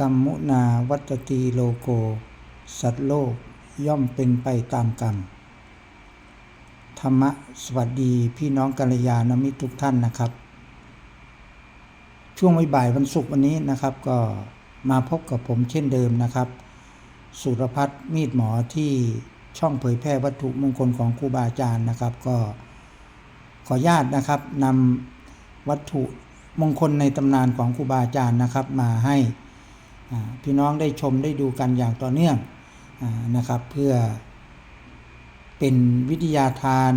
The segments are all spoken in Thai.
กรรมุนาวัตตีโลโก สัตว์โลกย่อมเป็นไปตามกรรม ธรรมะสวัสดีพี่น้องกัลยาณมิตรทุกท่านนะครับ ช่วงบ่ายวันศุกร์วันนี้นะครับก็มาพบกับผมเช่นเดิมนะครับ สุรพัฒน์มีดหมอที่ช่องเผยแพร่วัตถุมงคลของครูบาอาจารย์นะครับ ก็ขออนุญาตนะครับนำวัตถุมงคลในตำนานของครูบาอาจารย์นะครับ มาให้ พี่น้องได้ชมได้ดูกันอย่างต่อเนื่องอนะครับ เพื่อเป็นวิทยาทาน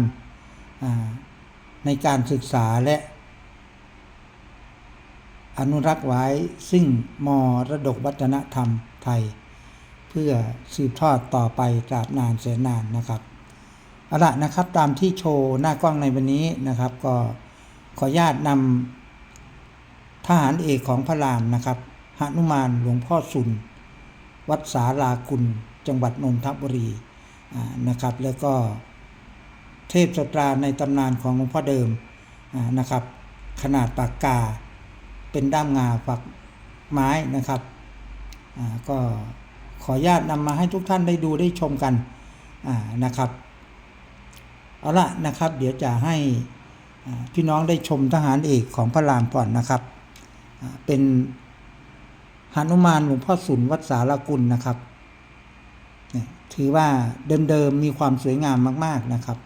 ในการศึกษาและ อนุรักษ์ไว้ซึ่งมรดกวัฒนธรรมไทย เพื่อสืบทอดต่อไปตราบนานแสนนานนะครับเอาละนะครับตามที่โชว์หน้ากล้องในวันนี้นะครับ ก็ขออนุญาตนำทหารเอกของพระรามนะครับ หนุมานหลวงพ่อสุน วัดสาลากุลจังหวัดนนทบุรีนะครับ แล้วก็เทพสตราในตำนานของหลวงพ่อเดิมนะครับ ขนาดปากกา เป็นด้ามงาฝักไม้นะครับก็ขออนุญาตนำมาให้ทุกท่านได้ดูได้ชมกันนะครับเอาละนะครับ เดี๋ยวจะให้พี่น้องได้ชมทหารเอกของพระรามก่อนนะครับเป็น หนุมานหลวงพ่อสุนวัดสารกุลนะครับถือว่าเดิมๆมีความสวยงามมาก ๆนะครับ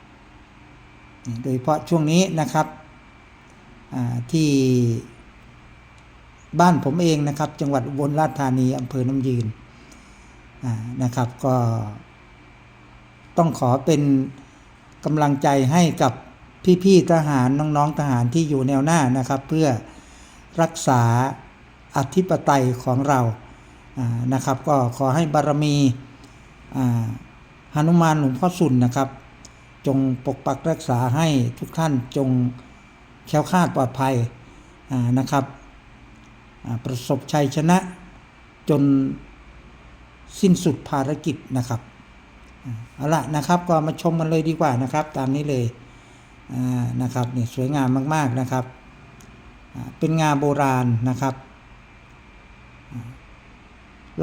โดยเฉพาะช่วงนี้นะครับที่บ้านผมเองนะครับ จังหวัดอุบลราชธานีอำเภอน้ำยืนนะครับ ก็ต้องขอเป็นกำลังใจให้กับพี่ๆทหารน้องๆทหารที่อยู่แนวหน้านะครับ เพื่อรักษา อธิปไตยของเรานะครับ ก็ขอให้บารมีอ่าหนุมานหลวงพ่อสุนนะครับ จงปกปักรักษาให้ทุกท่านจงแคล้วคลาดปลอดภัยนะครับ ประสบชัยชนะจนสิ้นสุดภารกิจนะครับเอาละนะครับก็มาชมกันเลยดีกว่านะครับ ตามนี้เลยนะครับนี่สวยงามมาก ๆนะครับ เป็นงาโบราณนะครับ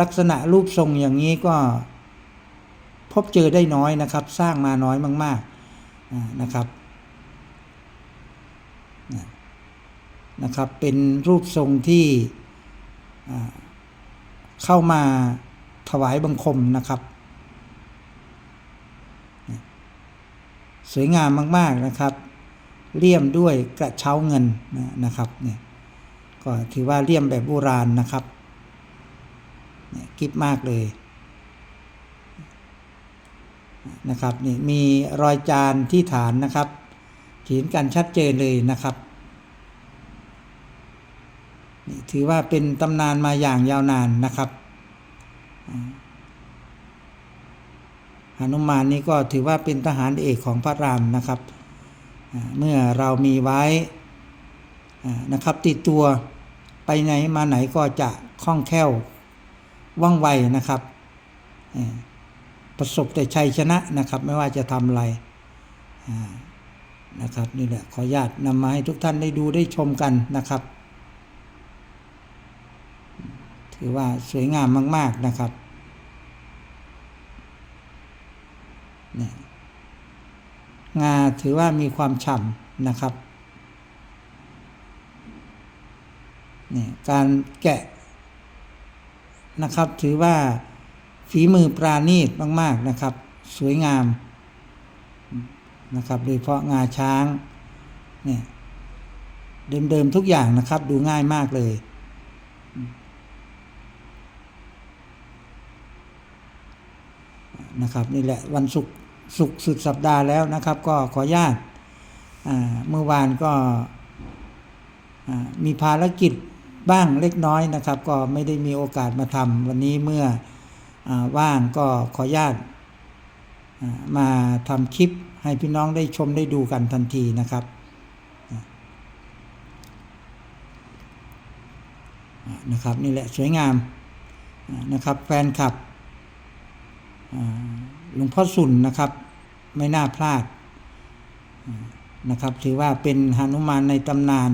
ลักษณะรูปทรงอย่างนี้ก็พบเจอได้น้อยนะครับ สร้างมาน้อยมาก ๆนะครับนะครับ เป็นรูปทรงที่เข้ามาถวายบังคมนะครับ สวยงามมาก ๆนะครับ เลี่ยมด้วยกระเช้าเงินนะครับเนี่ยก็ถือว่าเลี่ยมแบบโบราณนะครับ กิบมากเลยนะครับนี่มีรอยจานที่ฐานนะครับเขียนกันชัดเจนเลยนะครับนี่ถือว่าเป็นตำนานมาอย่างยาวนานนะครับหนุมานนี่ก็ถือว่าเป็นทหารเอกของพระรามนะครับ เมื่อเรามีไว้นะครับติดตัวไปไหนมาไหนก็จะคล่องแคล่ว ว่องไวนะครับ ประสบแต่ชัยชนะนะครับ ไม่ว่าจะทำอะไรนะครับนี่แหละขออนุญาตนำมาให้ทุกท่านได้ดูได้ชมกันนะครับ ถือว่าสวยงามมาก ๆนะครับนี่งาถือว่ามีความฉ่ำนะครับนี่การแกะ นะครับ ถือว่าฝีมือปราณีตมาก ๆนะครับ สวยงามนะครับ โดยเฉพาะงาช้างเนี่ยเดิม ๆ ทุกอย่างนะครับ ดูง่ายมากเลยนะครับนี่แหละวันศุกร์ศุกร์สุดสัปดาห์แล้วนะครับ ก็ขออนุญาตเมื่อวานก็มีภารกิจ บ้างเล็กน้อยนะครับ ก็ไม่ได้มีโอกาสมาทำวันนี้เมื่ออว่างก็ขออนุญาตมาทำคลิปให้พี่น้องได้ชมได้ดูกันทันทีนะครับ นะครับนี่แหละสวยงามนะครับแฟนคลับหลวงพ่อสุนนะครับ ไม่น่าพลาดนะครับ ถือว่าเป็นหนุมานในตำนาน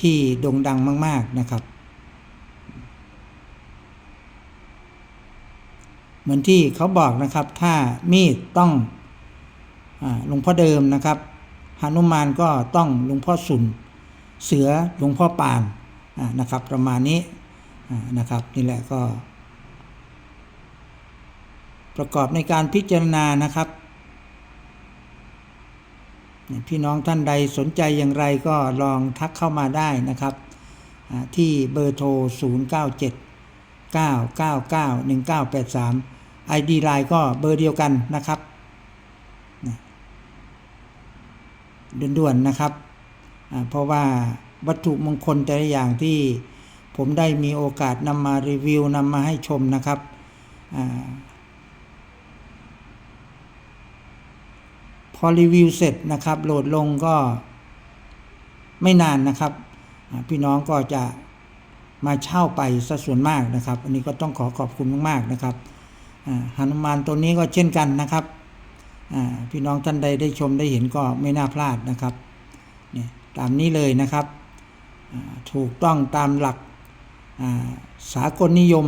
ที่โด่งดังมาก ๆนะครับ เหมือนที่เขาบอกนะครับ ถ้ามีดต้องหลวงพ่อเดิมนะครับหานุมานก็ต้องหลวงพ่อสุน เสือหลวงพ่อปานนะครับ ประมาณนี้นะครับนี่แหละก็ ประกอบในการพิจารณานะครับ พี่น้องท่านใดสนใจอย่างไรก็ลองทักเข้ามาได้นะครับ ที่เบอร์โทร 097 999 1983 ID ไลน์ก็เบอร์เดียวกันนะครับด่วนๆนะครับเพราะว่าวัตถุมงคลแต่ละอย่างที่ผมได้มีโอกาสนำมารีวิวนำมาให้ชมนะครับอา พอรีวิวเสร็จนะครับ โหลดลงก็ไม่นานนะครับ พี่น้องก็จะมาเช่าไปซะส่วนมากนะครับ อันนี้ก็ต้องขอขอบคุณมากๆนะครับอ่าหนุมานตัวนี้ก็เช่นกันนะครับพี่น้องท่านใดได้ชมได้เห็นก็ไม่น่าพลาดนะครับนี่ตามนี้เลยนะครับ ถูกต้องตามหลักสากลนิยม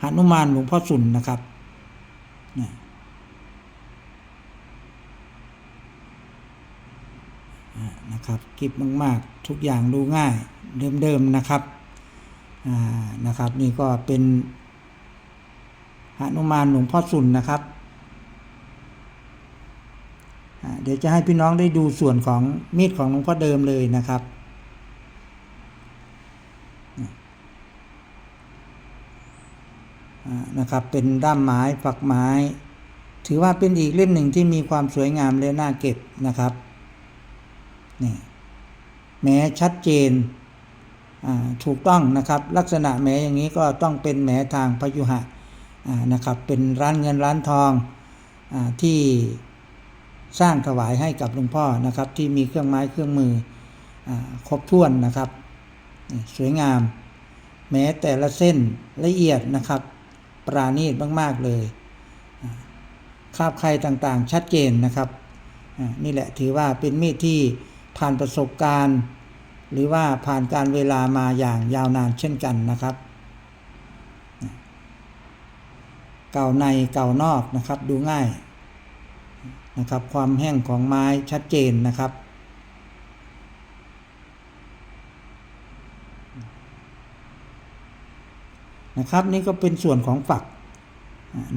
หนุมานหลวงพ่อสุนนะครับเนี่ยอ่า นะครับคลิปมาก ๆ ทุกอย่างดูง่ายเดิมๆนะครับอ่านะครับ นี่ก็เป็นหนุมานหลวงพ่อสุนนะครับเดี๋ยวจะให้พี่น้องได้ดูส่วนของมีดของหลวงพ่อเดิมเลยนะครับนะครับเป็นด้ามไม้ฝักไม้ ถือว่าเป็นอีกเล่มหนึ่งที่มีความสวยงามและน่าเก็บนะครับ นี่แม้ชัดเจนถูกต้องนะครับ ลักษณะแหมอย่างนี้ก็ต้องเป็นแหมทางพยุหะนะครับ เป็นร้านเงินร้านทองอที่สร้างถวายให้กับหลวงพ่อนะครับ ที่มีเครื่องไม้เครื่องมืออครบถ้วนนะครับ สวยงาม แม้แต่ละเส้นละเอียดนะครับ ปราณีตมากๆเลยคราบใครต่างๆ ชัดเจนนะครับ นี่แหละถือว่าเป็นมีดที่ ผ่านประสบการณ์ หรือว่าผ่านการเวลามาอย่างยาวนานเช่นกันนะครับ เก่าในเก่านอกนะครับดูง่ายนะครับ ความแห้งของไม้ชัดเจนนะครับ นะครับนี่ก็เป็นส่วนของฝัก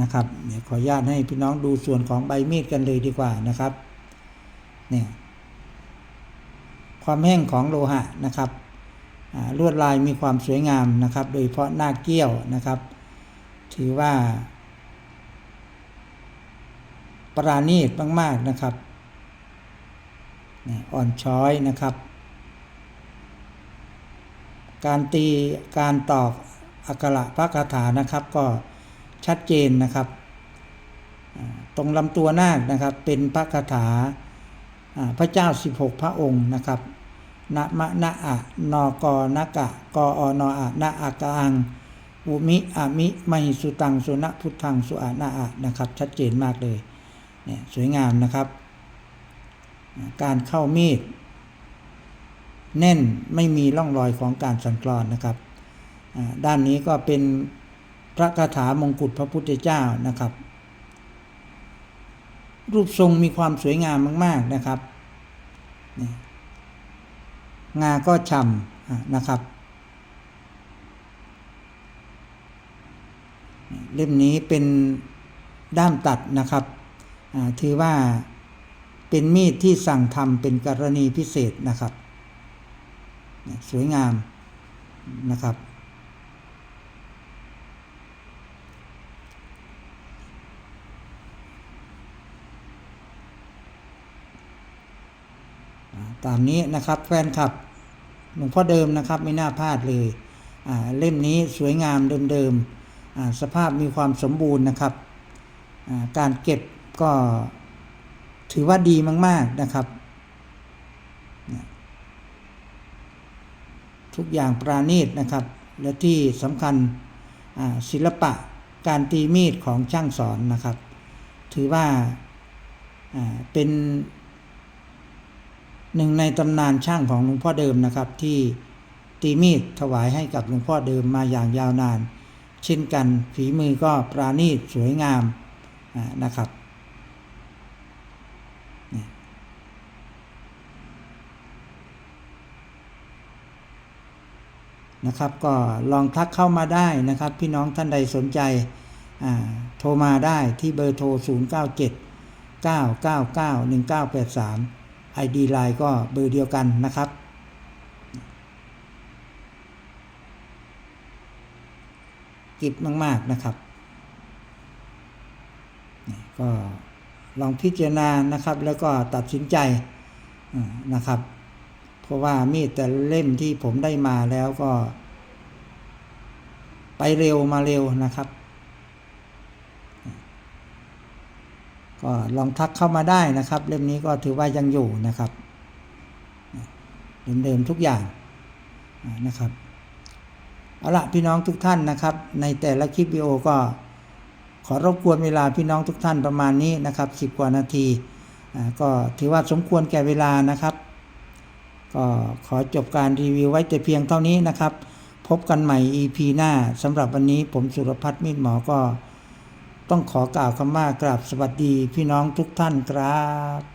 นะครับเดี๋ยวขออนุญาตให้พี่น้องดูส่วนของใบมีดกันเลยดีกว่านะครับเนี่ย ความแห้งของโลหะนะครับลวดลายมีความสวยงามนะครับ โดยเฉพาะหน้าเกี้ยวนะครับ ถือว่า ปราณีตมาก ๆ นะครับอ่อนช้อยนะครับ การตีการตอกอักขระพระคาถานะครับ ก็ชัดเจนนะครับ ตรงลำตัวนาคนะครับ เป็นพระคาถาอ่าพระเจ้า 16 พระองค์นะครับ นะมะนะอะนอกอนกะกออนออะนะอากาอังอุมิอามิมหิสุตังสุนะพุทธังสุอานะอะนะครับ ชัดเจนมากเลยเนี่ยสวยงามนะครับ การเข้ามีด แน่นไม่มีร่องรอยของการสั่นคลอนนะครับด้านนี้ก็เป็นพระคาถามงกุฎพระพุทธเจ้านะครับ รูปทรงมีความสวยงามมาก ๆนะครับ งาก็ฉ่ำนะครับ เล่มนี้เป็นด้ามตัดนะครับถือว่าเป็นมีดที่สั่งทำเป็นกรณีพิเศษนะครับ สวยงามนะครับ ตามนี้นะครับแฟนคลับ หลวงพ่อเดิมนะครับไม่น่าพลาดเลยเล่มนี้สวยงามเดิมๆสภาพมีความสมบูรณ์นะครับ การเก็บก็ถือว่าดีมาก ๆนะครับ ทุกอย่างปราณีตนะครับ และที่สำคัญศิลปะการตีมีดของช่างสอนนะครับ ถือว่าเป็น หนึ่งในตำนานช่างของหลวงพ่อเดิมนะครับ ที่ตีมีดถวายให้กับหลวงพ่อเดิมมาอย่างยาวนาน เช่นกันฝีมือก็ปราณีตสวยงามนะครับนะครับก็ลองทักเข้ามาได้นะครับ พี่น้องท่านใดสนใจโทรมาได้ที่เบอร์โทร 0 9 7 9 9 9 1 9 8 3 ID ไลน์ก็เบอร์เดียวกันนะครับ กิบมาก ๆ นะครับก็ลองพิจารณานะครับ แล้วก็ตัดสินใจนะครับ เพราะว่ามีดแต่เล่มที่ผมได้มาแล้วก็ ไปเร็วมาเร็วนะครับ ก็ลองทักเข้ามาได้นะครับ เล่มนี้ก็ถือว่ายังอยู่นะครับ เดิมๆทุกอย่างนะครับเอาละพี่น้องทุกท่านนะครับ ในแต่ละคลิปวิดีโอก็ขอรบกวนเวลาพี่น้องทุกท่านประมาณนี้นะครับสิบกว่านาทีอ่าก็ถือว่าสมควรแก่เวลานะครับ ก็ขอจบการรีวิวไว้แต่เพียงเท่านี้นะครับ พบกันใหม่ EP หน้าสำหรับวันนี้ผมสุรพัฒน์มิตรหมอก็ ต้องขอกล่าวคำว่ากราบสวัสดีพี่น้องทุกท่านครับ